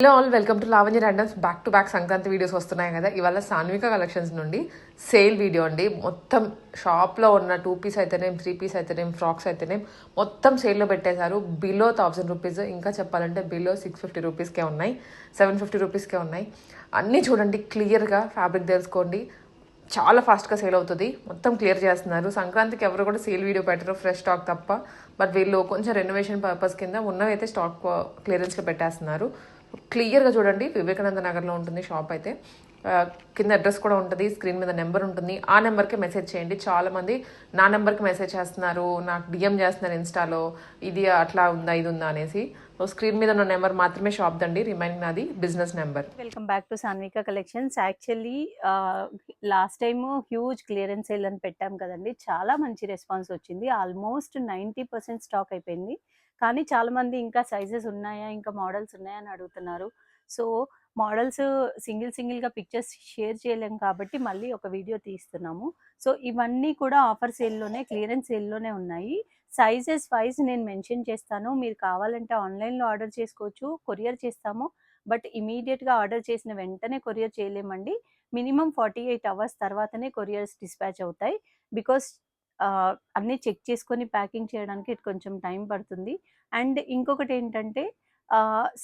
Hello all welcome to Lavanya randoms back to back Sankranti videos వస్తున్నాయి కదా ఇవాళ Sanvika collections నుండి సేల్ వీడియో అండి మొత్తం షాప్లో ఉన్న టూ పీస్ అయితేనేం త్రీ పీస్ అయితేనేం ఫ్రాక్స్ అయితేనేం మొత్తం సేల్లో పెట్టేశారు బిలో థౌజండ్ రూపీస్ ఇంకా చెప్పాలంటే బిలో సిక్స్ ఫిఫ్టీ రూపీస్కే ఉన్నాయి సెవెన్ ఫిఫ్టీ రూపీస్కే ఉన్నాయి అన్నీ చూడండి క్లియర్గా ఫ్యాబ్రిక్ తెలుసుకోండి చాలా ఫాస్ట్గా సేల్ అవుతుంది మొత్తం క్లియర్ చేస్తున్నారు సంక్రాంతికి ఎవరు కూడా సేల్ వీడియో పెట్టరు ఫ్రెష్ స్టాక్ తప్ప బట్ వీళ్ళు కొంచెం రెనోవేషన్ పర్పస్ కింద ఉన్నవైతే స్టాక్ క్లియరెన్స్గా పెట్టేస్తున్నారు క్లియర్గా చూడండి వివేకానంద నగర్లో ఉంటుంది షాప్ అయితే కింద అడ్రస్ కూడా ఉంటుంది స్క్రీన్ మీద నెంబర్ ఉంటుంది ఆ నెంబర్కి మెసేజ్ చేయండి చాలామంది నా నెంబర్కి మెసేజ్ చేస్తున్నారు నాకు డిఎం చేస్తున్నారు ఇన్స్టాలో ఇది అట్లా ఉందా ఇది ఉందా అనేసి స్క్రీన్ మీద ఉన్న నెంబర్ మాత్రమే షాప్ దండి రిమైనింగ్ నాది business number welcome back to Sanvika collections actually last time huge clearance sale అని పెట్టాం కదండి చాలా మంచి రెస్పాన్స్ వచ్చింది ఆల్మోస్ట్ నైంటీ పర్సెంట్ స్టాక్ అయిపోయింది కానీ చాలామంది ఇంకా సైజెస్ ఉన్నాయా ఇంకా మోడల్స్ ఉన్నాయా అని అడుగుతున్నారు సో మోడల్స్ సింగిల్ సింగిల్గా పిక్చర్స్ షేర్ చేయలేం కాబట్టి మళ్ళీ ఒక వీడియో తీస్తున్నాము సో ఇవన్నీ కూడా ఆఫర్ సేల్లోనే క్లియరెన్స్ సేల్లోనే ఉన్నాయి సైజెస్ వైజ్ నేను మెన్షన్ చేస్తాను మీరు కావాలంటే ఆన్లైన్లో ఆర్డర్ చేసుకోవచ్చు కొరియర్ చేస్తాము బట్ ఇమీడియట్గా ఆర్డర్ చేసిన వెంటనే కొరియర్ చేయలేమండి మినిమం ఫార్టీ ఎయిట్ అవర్స్ తర్వాతనే కొరియర్స్ డిస్పాచ్ అవుతాయి బికాస్ అన్నీ చెక్ చేసుకొని ప్యాకింగ్ చేయడానికి ఇటు కొంచెం టైం పడుతుంది అండ్ ఇంకొకటి ఏంటంటే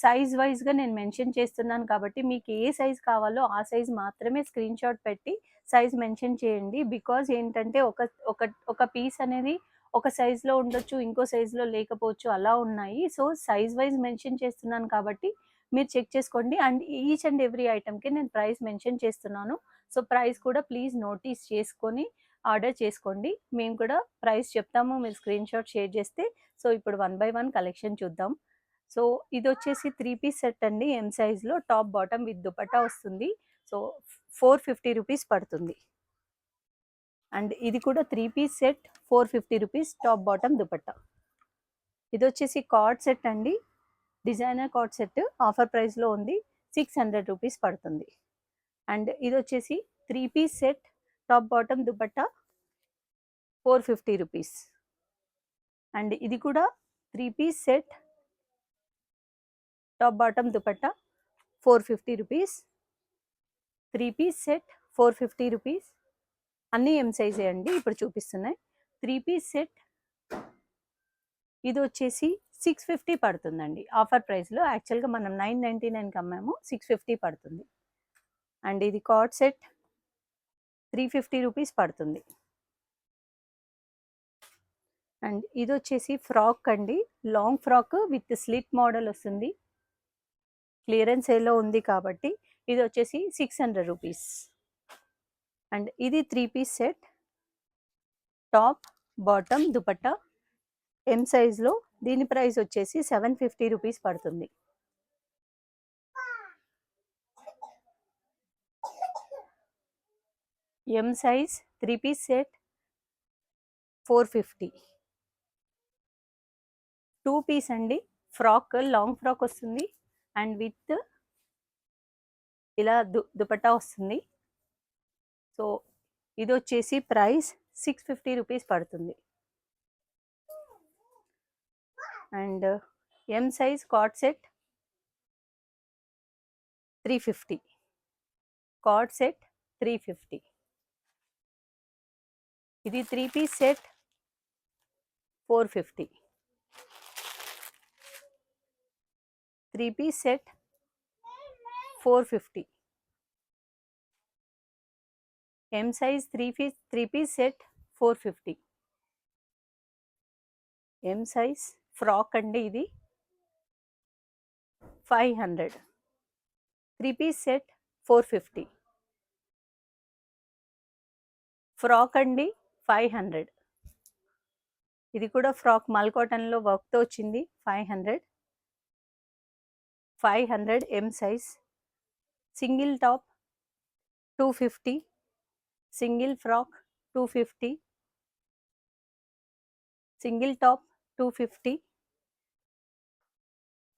సైజ్ వైజ్గా నేను మెన్షన్ చేస్తున్నాను కాబట్టి మీకు ఏ సైజ్ కావాలో ఆ సైజ్ మాత్రమే స్క్రీన్ షాట్ పెట్టి సైజ్ మెన్షన్ చేయండి బికాజ్ ఏంటంటే ఒక ఒక ఒక పీస్ అనేది ఒక సైజులో ఉండొచ్చు ఇంకో సైజులో లేకపోవచ్చు అలా ఉన్నాయి సో సైజ్ వైజ్ మెన్షన్ చేస్తున్నాను కాబట్టి మీరు చెక్ చేసుకోండి అండ్ ఈచ్ అండ్ ఎవ్రీ ఐటెంకి నేను ప్రైస్ మెన్షన్ చేస్తున్నాను సో ప్రైస్ కూడా ప్లీజ్ నోటీస్ చేసుకొని ఆర్డర్ చేసుకోండి మేము కూడా ప్రైస్ చెప్తాము మీరు స్క్రీన్ షాట్ షేర్ చేస్తే సో ఇప్పుడు వన్ బై వన్ కలెక్షన్ చూద్దాం సో ఇది వచ్చేసి త్రీ పీస్ సెట్ అండి ఎం సైజ్లో టాప్ బాటమ్ విత్ దుపట్టా వస్తుంది సో ఫోర్ ఫిఫ్టీ రూపీస్ పడుతుంది అండ్ ఇది కూడా three piece set four fifty rupees top bottom dupatta ఇది వచ్చేసి కార్డ్ సెట్ అండి డిజైనర్ కార్డ్ సెట్ ఆఫర్ ప్రైస్లో ఉంది సిక్స్ హండ్రెడ్ రూపీస్ పడుతుంది అండ్ ఇది వచ్చేసి three piece set top bottom dupatta four fifty rupees and ఇది కూడా three piece set top bottom dupatta four fifty rupees three piece set four fifty rupees అన్నీ M size అండి ఇప్పుడు చూపిస్తున్నాయి three piece set ఇది వచ్చేసి సిక్స్ ఫిఫ్టీ పడుతుందండి offer ప్రైస్లో యాక్చువల్గా మనం నైన్ నైంటీ నైన్కి అమ్మాము సిక్స్ ఫిఫ్టీ పడుతుంది అండ్ ఇది coord set three fifty rupees పడుతుంది అండ్ ఇది వచ్చేసి ఫ్రాక్ అండి long frock with slit model వస్తుంది క్లియరెన్స్ ఏలో ఉంది కాబట్టి ఇది వచ్చేసి సిక్స్ హండ్రెడ్ రూపీస్ అండ్ ఇది three piece set top bottom dupatta M సైజ్లో దీని ప్రైస్ వచ్చేసి సెవెన్ ఫిఫ్టీ రూపీస్ పడుతుంది M size three piece set four fifty two piece అండి ఫ్రాక్ లాంగ్ ఫ్రాక్ వస్తుంది అండ్ విత్ ఇలా దు దుపట్టా వస్తుంది సో ఇది వచ్చేసి ప్రైస్ సిక్స్ ఫిఫ్టీ రూపీస్ పడుతుంది and M size coord set three fifty coord set three fifty ఇది three piece set four fifty three piece set four fifty M size three piece three piece set four fifty M size frock అండి ఇది five hundred three piece set four fifty frock అండి five hundred ఇది కూడా frock మల్ కాటన్లో వర్క్తో వచ్చింది five hundred five hundred M size single top two fifty single frock two fifty single top two fifty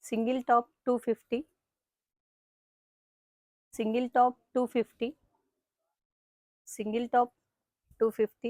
single top two fifty single top two fifty single top two fifty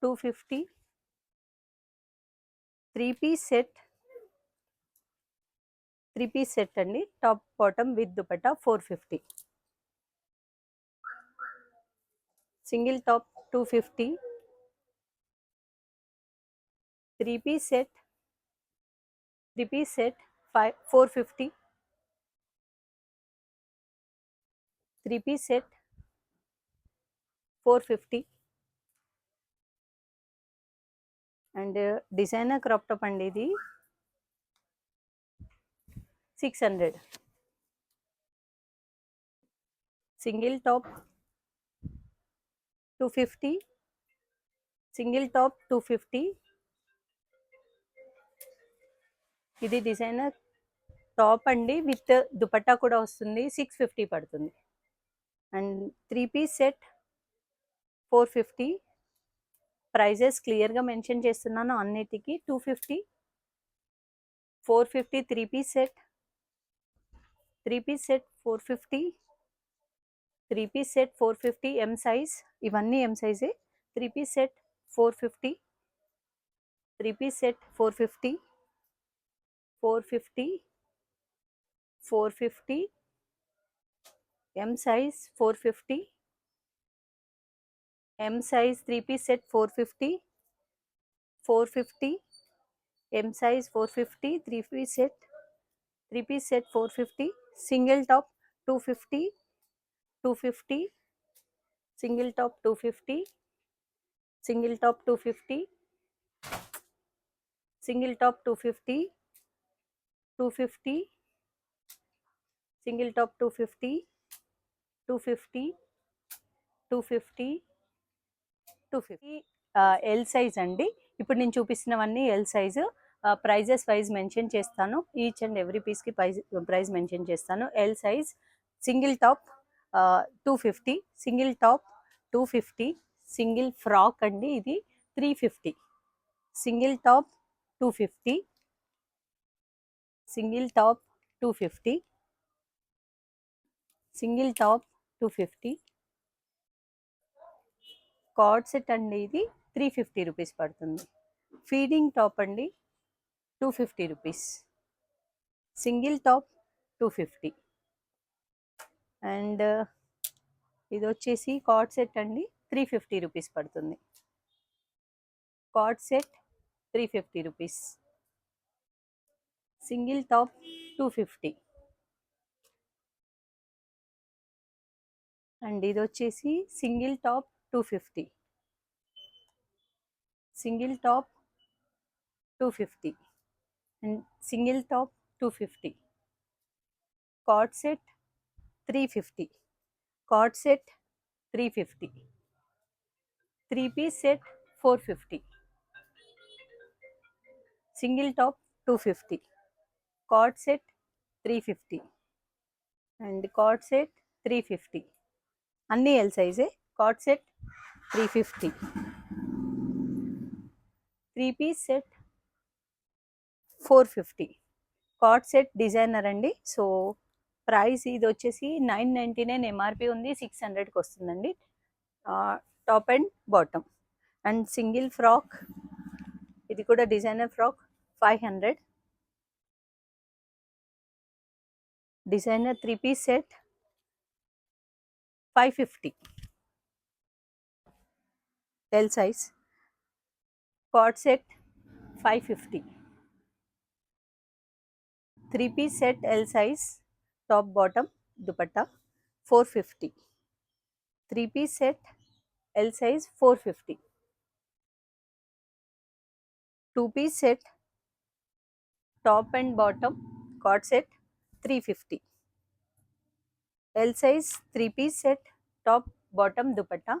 250, 3-piece set and top bottom with dupatta 450. Single top 250, 3-piece set, 450, 3-piece set 450. And designer crop top అండి ఇది six hundred single top two fifty single top two fifty ఇది designer top అండి with dupatta కూడా వస్తుంది six fifty పడుతుంది and three piece set four fifty prices క్లియర్గా mention చేస్తున్నాను అన్నిటికీ two fifty four fifty three piece set three piece set four fifty three piece set four fifty M size ఇవన్నీ M సైజే three piece set four fifty three piece set four fifty four fifty four fifty M size four fifty M size 3 piece set 450, 450, M size 450, 3 piece set, 3 piece set 450, single top 250, 250, single top 250, single top 250, single top 250, 250, single top 250, 250, 250, two fifty L size అండి ఇప్పుడు నేను చూపిస్తున్నవన్నీ L size prices wise mention చేస్తాను each and every పీస్కి price price mention చేస్తాను L size single top two fifty single top two fifty single frock అండి ఇది three fifty single top two fifty single top two fifty single top two fifty coord set అండి ఇది three fifty rupees పడుతుంది feeding top అండి two fifty rupees single top two fifty and ఇది వచ్చేసి card set అండి three fifty rupees పడుతుంది coord set three fifty rupees single top two fifty and ఇది వచ్చేసి single top two fifty single top two fifty and single top two fifty coord set three fifty coord set three fifty three piece set four fifty single top two fifty coord set three fifty and coord set three fifty అన్నీ L సైజే coord set three fifty three piece set four fifty coord set designer అండి so price ఇది వచ్చేసి nine ninety nine MRP ఉంది six హండ్రెడ్కి వస్తుందండి top and bottom and single frock ఇది కూడా designer frock five hundred designer three piece set five fifty L size coord set 550 three piece set L size top bottom dupatta 450 three piece set L size 450 two piece set top and bottom coord set 350 L size three piece set top bottom dupatta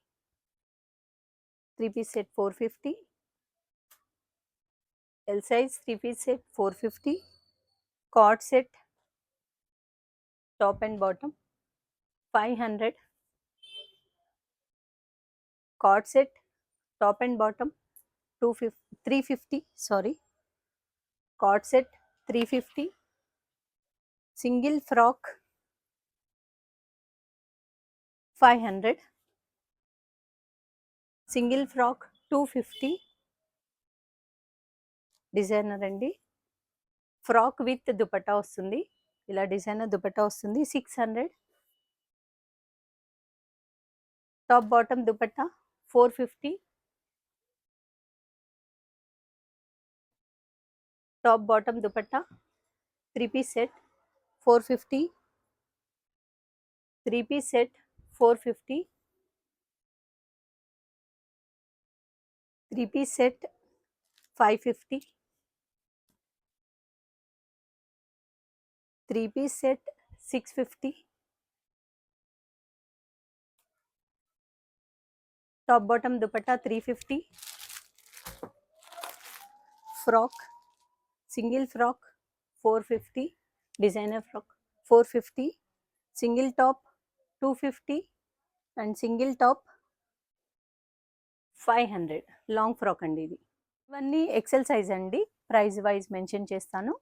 3-piece set 450, L size 3-piece set 450, cord set top and bottom 500, cord set top and bottom 350, sorry, cord set 350, single frock 500. Single frock two fifty designer అండి frock with dupatta వస్తుంది ఇలా designer dupatta వస్తుంది six hundred top bottom dupatta four fifty top bottom dupatta three piece set four fifty three piece set four fifty 3 piece set 550 3 piece set 650 top bottom dupatta 350 frock single frock 450 designer frock 450 single top 250 and single top five hundred long frock అండి ఇది ఇవన్నీ XL size అండి price wise mention చేస్తాను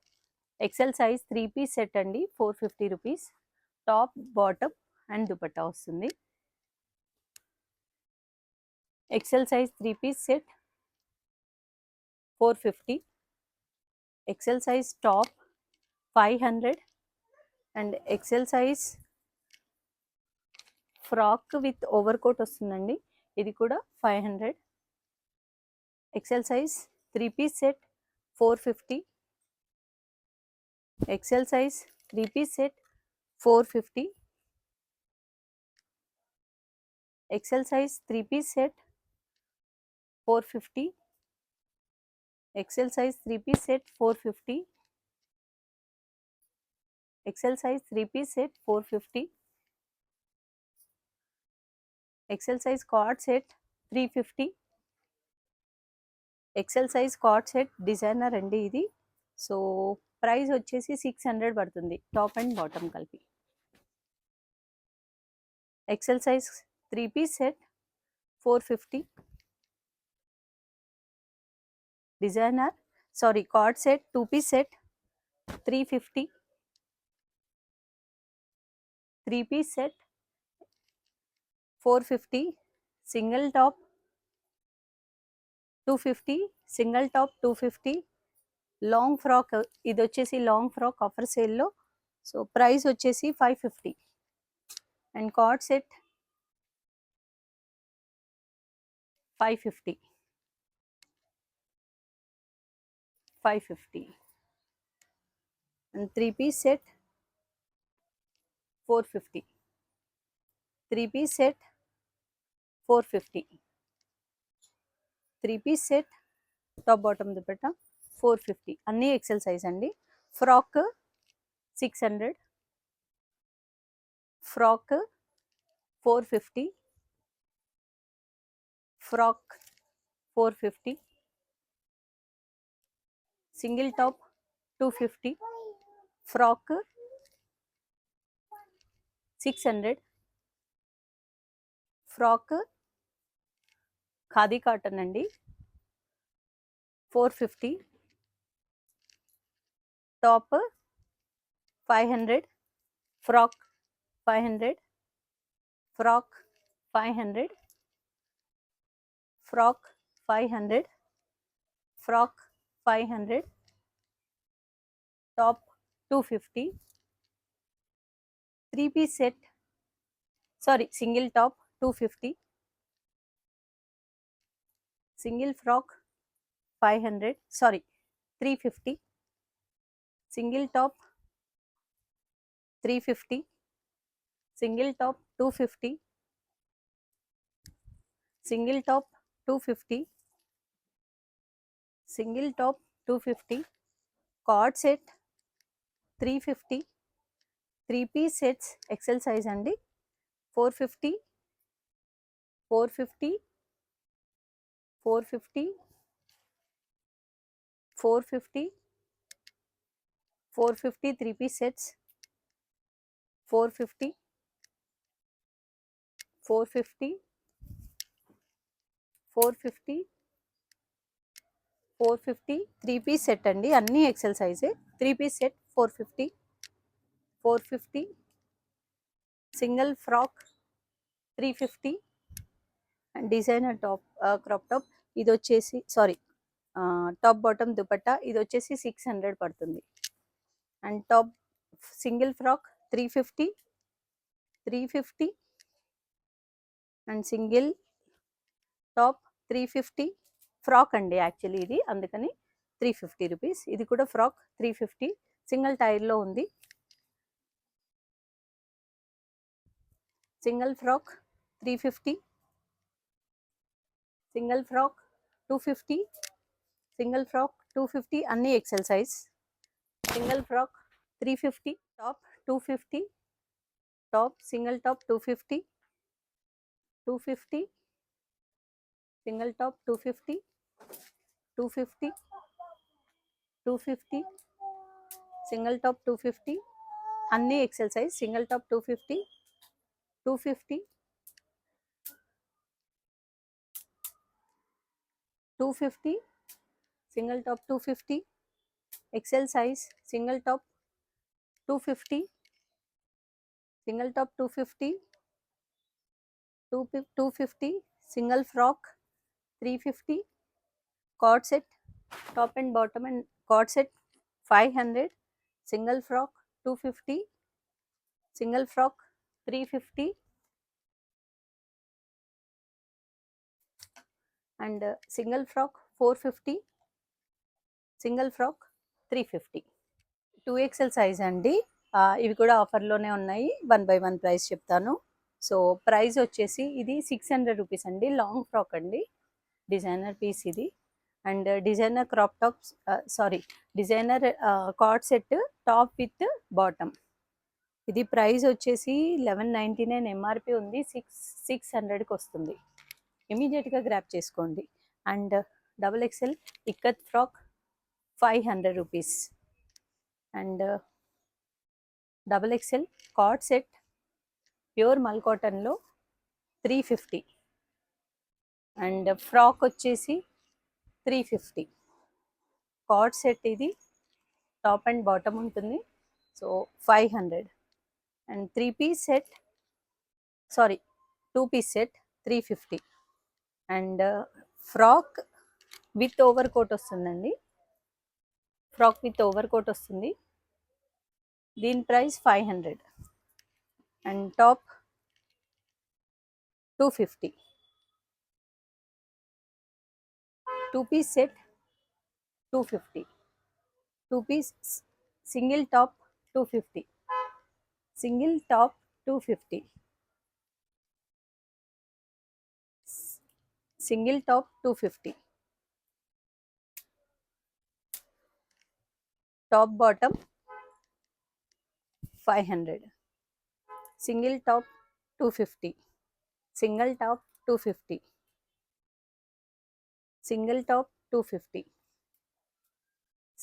XL size three piece set అండి four fifty rupees top bottom and dupatta వస్తుంది XL size three piece set four fifty XL size top five hundred and XL size frock with overcoat వస్తుందండి ఇది కూడా five hundred XL size three piece set four fifty XL size three piece set four fifty XL size three piece set four fifty XL size three piece set four fifty XL size three piece set four fifty XL size coord set three fifty XL size coord set designer అండి ఇది so price వచ్చేసి six hundred పడుతుంది top and bottom కలిపి XL size three piece set four fifty designer sorry coord set two piece set three fifty three piece set four fifty single top two fifty single top two fifty long frock ఇది వచ్చేసి long frock offer సేల్లో so price వచ్చేసి five fifty and coord set five fifty five fifty and three piece set four fifty three piece set four fifty three piece set top bottom dupatta four fifty అన్నీ XL size అండి frock six hundred frock four fifty frock four fifty single top two fifty frock six hundred frock khadi cotton అండి four fifty top five hundred frock five hundred frock five hundred frock five hundred frock five hundred top two fifty three piece set sorry single top two fifty single frock 500 sorry 350 single top 350 single top 250 single top 250 single top 250 card set 350 3 piece sets excel size అండి 450 450 four fifty four fifty four fifty three piece sets four fifty four fifty four fifty four fifty three piece set అండి అన్నీ XL సైజే three piece set four fifty four fifty single frock three fifty and designer top crop top ఇది వచ్చేసి sorry top bottom dupatta ఇది వచ్చేసి six hundred పడుతుంది and top single frock three fifty three fifty and single top three fifty frock అండి actually ఇది అందుకని three fifty rupees ఇది కూడా ఫ్రాక్ త్రీ ఫిఫ్టీ సింగిల్ టైర్లో ఉంది single frock three fifty single frock two fifty single frock two fifty అన్నీ XL size single frock three fifty top two fifty top single top two fifty two fifty single top two fifty two fifty two fifty single top two fifty అన్నీ XL size single top two fifty two fifty 250 single top 250 XL size single top 250 single top 250 250 single frock 350 cord set top and bottom and cord set 500 single frock 250 single frock 350 and single frock four fifty single frock three fifty two XL size అండి ఇవి కూడా ఆఫర్లోనే ఉన్నాయి one by one price చెప్తాను so price వచ్చేసి ఇది six hundred rupees అండి long frock అండి డిజైనర్ పీస్ ఇది and designer crop tops sorry designer cord set top with bottom ఇది ప్రైస్ వచ్చేసి లెవెన్ నైంటీ నైన్ ఎంఆర్పి ఉంది సిక్స్ సిక్స్ హండ్రెడ్కి వస్తుంది ఇమీడియట్గా గ్రాప్ చేసుకోండి and double XL ikat frock five hundred rupees and double XL cord set pure mul కాటన్లో three fifty and frock వచ్చేసి three fifty card set ఇది top and bottom ఉంటుంది so five hundred and three piece set sorry two piece set three fifty and frock with over coat వస్తుందండి frock with over coat వస్తుంది దీని price five hundred and top two fifty two piece set two fifty two piece single top two fifty single top two fifty single top 250 top bottom 500 single top 250 single top 250 single top 250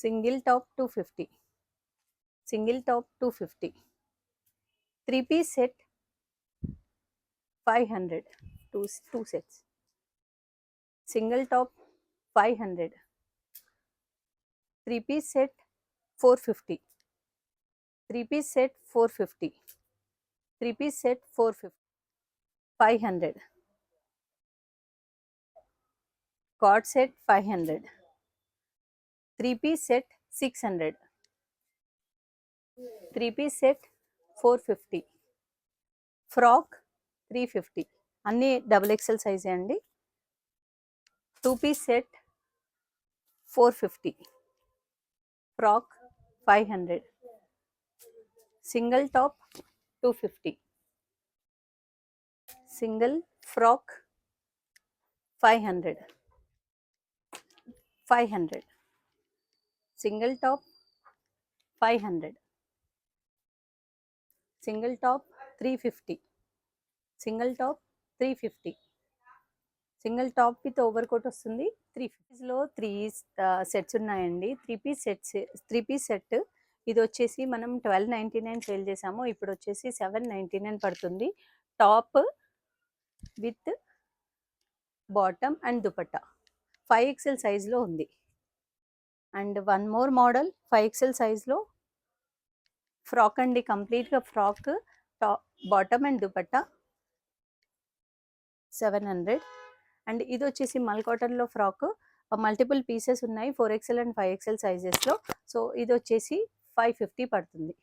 single top 250 single top 250 three piece set 500 two two sets single top five hundred three piece set four fifty three piece set four fifty three piece set four fifty five hundred cord set five hundred three piece set six hundred three piece set four fifty frock three fifty అన్నీ double XL సైజే అండి two-piece set 450 frock 500 single top 250 single frock 500 500 single top 500 single top 350 single top 350 single top with over coat వస్తుంది three పీస్లో three sets ఉన్నాయండి three piece sets three piece set ఇది వచ్చేసి మనం twelve ninety nine sale చేసాము ఇప్పుడు వచ్చేసి seven ninety nine పడుతుంది top with bottom and dupatta five XL సైజ్లో ఉంది and one more model five XL సైజ్లో ఫ్రాక్ అండి కంప్లీట్గా frock top bottom and dupatta seven hundred and ఇది వచ్చేసి మల్ కాటన్లో ఫ్రాక్ మల్టిపుల్ పీసెస్ ఉన్నాయి four XL and five XL సైజెస్లో so ఇది వచ్చేసి ఫైవ్ ఫిఫ్టీ పడుతుంది